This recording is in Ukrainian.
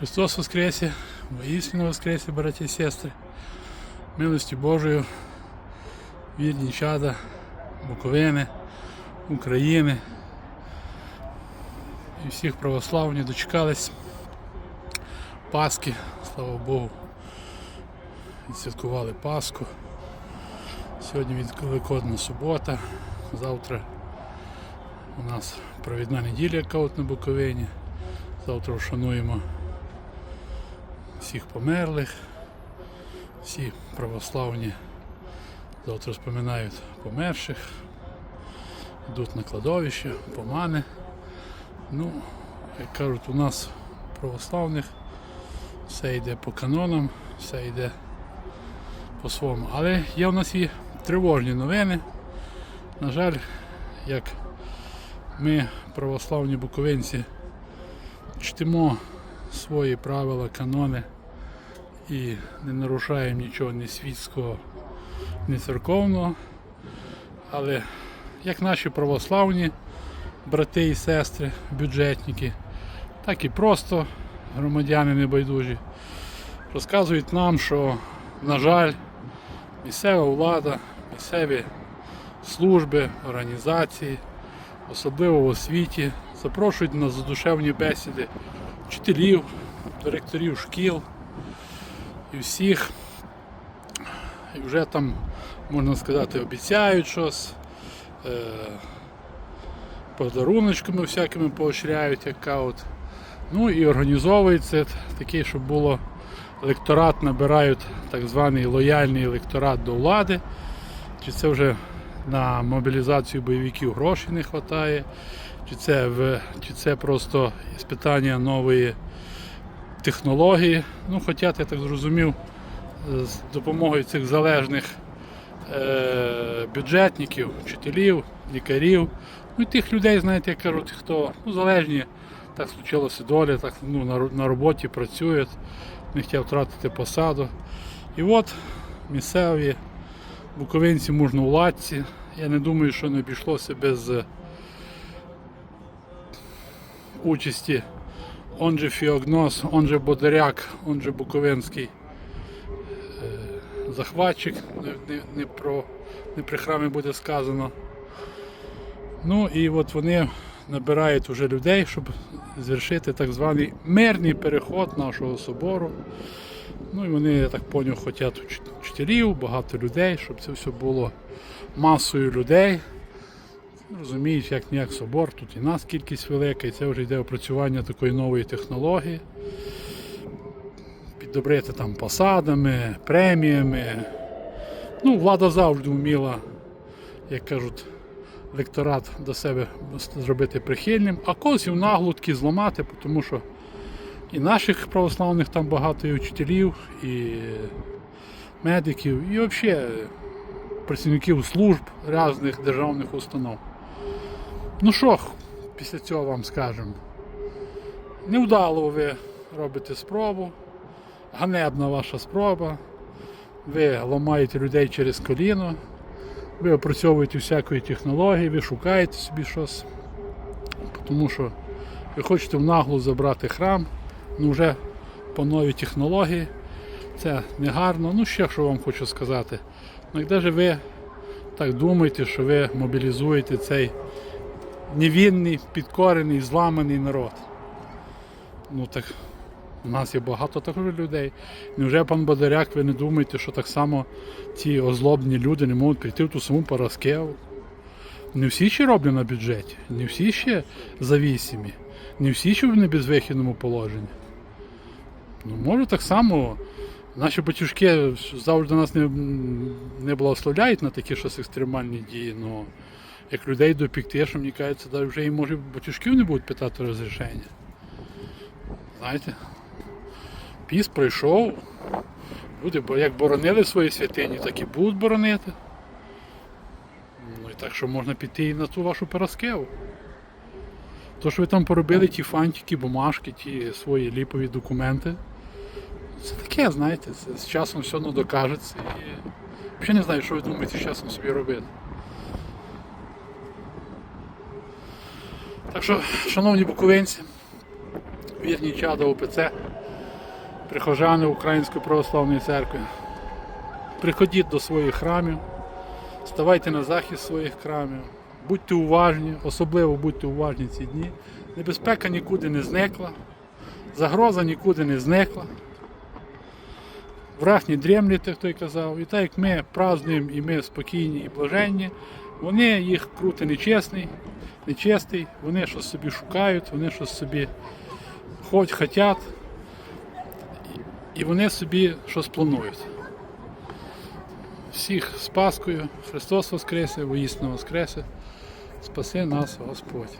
Христос Воскресе, воістину Воскресе, браті і сестри, милості Божою, вірні чада, Буковини, України і всіх православні дочекались Пасхи, слава Богу, відсвяткували Пасху. Сьогодні від Великодна субота, завтра у нас провідна неділя, яка от на Буковині. Завтра вшануємо всіх померлих, всі православні завтра споминають померших, йдуть на кладовище, помани. Ну, як кажуть, у нас православних все йде по канонам, все йде по-своєму. Але є у нас і тривожні новини. На жаль, як ми, православні буковинці, чтимо свої правила, канони і не нарушаємо нічого ні світського, ні церковного. Але як наші православні брати і сестри, бюджетники, так і просто громадяни небайдужі розказують нам, що, на жаль, місцева влада, місцеві служби, організації, особливо в освіті, запрошують на задушевні бесіди вчителів, директорів шкіл і всіх. І вже там, можна сказати, обіцяють щось, е, подаруночками всякими поощряють, яка от. Ну і організовується такий, щоб було електорат, набирають так званий лояльний електорат до влади. Чи це вже на мобілізацію бойовиків грошей не вистачає, чи це, в, чи це просто спитання нової технології. Ну, хоча, я так зрозумів, з допомогою цих залежних е, бюджетників, вчителів, лікарів, ну і тих людей, знаєте, як кажуть, хто ну, залежні, так случилося доля, так ну, на, на роботі працюють, не хотів втратити посаду. І от місцеві буковинці мужновладці. Я не думаю, що не обійшлося без участі он же Фіогнос, он же Бодаряк, он же Буковинський е, захватчик, не, не, не, про, не при храмі буде сказано. Ну і от вони набирають уже людей, щоб звершити так званий мирний переход нашого собору. Ну і вони, я так поняв, хочуть вч- вчителів, багато людей, щоб це все було масою людей. Розуміють, як ніяк собор, тут і нас кількість велика, і це вже йде опрацювання такої нової технології. Піддобрити там посадами, преміями. Ну, влада завжди вміла, як кажуть, електорат до себе зробити прихильним, а когось і в наглутки зламати, тому що і наших православних там багато і вчителів, і медиків, і взагалі працівників служб різних державних установ. Ну що після цього вам скажемо? Невдало ви робите спробу, ганебна ваша спроба, ви ламаєте людей через коліно, ви опрацьовуєте всякої технології, ви шукаєте собі щось, тому що ви хочете в наглу забрати храм, ну вже по новій технології. Це не гарно. Ну ще що вам хочу сказати. Навіть ви так думаєте, що ви мобілізуєте цей невінний, підкорений, зламаний народ. Ну так у нас є багато також людей. Невже пан Бодаряк, ви не думаєте, що так само ці озлобні люди не можуть прийти в ту саму Параскеву? Не всі ще роблять на бюджеті, не всі ще завісімі, не всі ще в небезвихідному положенні. Ну, може так само. Наші батюшки завжди нас не, не благословляють на такі щось екстремальні дії, але як людей допікти, що мені кажеться, навіть вже і може батюшків не будуть питати розрішення. Знаєте, піс пройшов, люди як боронили свої святині, так і будуть боронити. Ну і так що можна піти і на ту вашу Параскеву. То, що ви там поробили ті фантики, бумажки, ті свої ліпові документи. Це таке, знаєте, це з часом все одно докажеться. І взагалі не знаю, що ви думаєте з часом собі робити. Так що, шановні буковинці, вірні чада ОПЦ, прихожани Української православної церкви. Приходіть до своїх храмів, ставайте на захист своїх храмів, будьте уважні, особливо будьте уважні ці дні. Небезпека нікуди не зникла, загроза нікуди не зникла. Враг не дремлять, як той казав. І так як ми празднуємо і ми спокійні і блаженні, вони їх крути нечесний, нечестий, вони щось собі шукають, вони щось собі хоч хотять, і вони собі щось планують. Всіх з Паскою, Христос Воскресе, воїсно Воскресе, спаси нас Господь.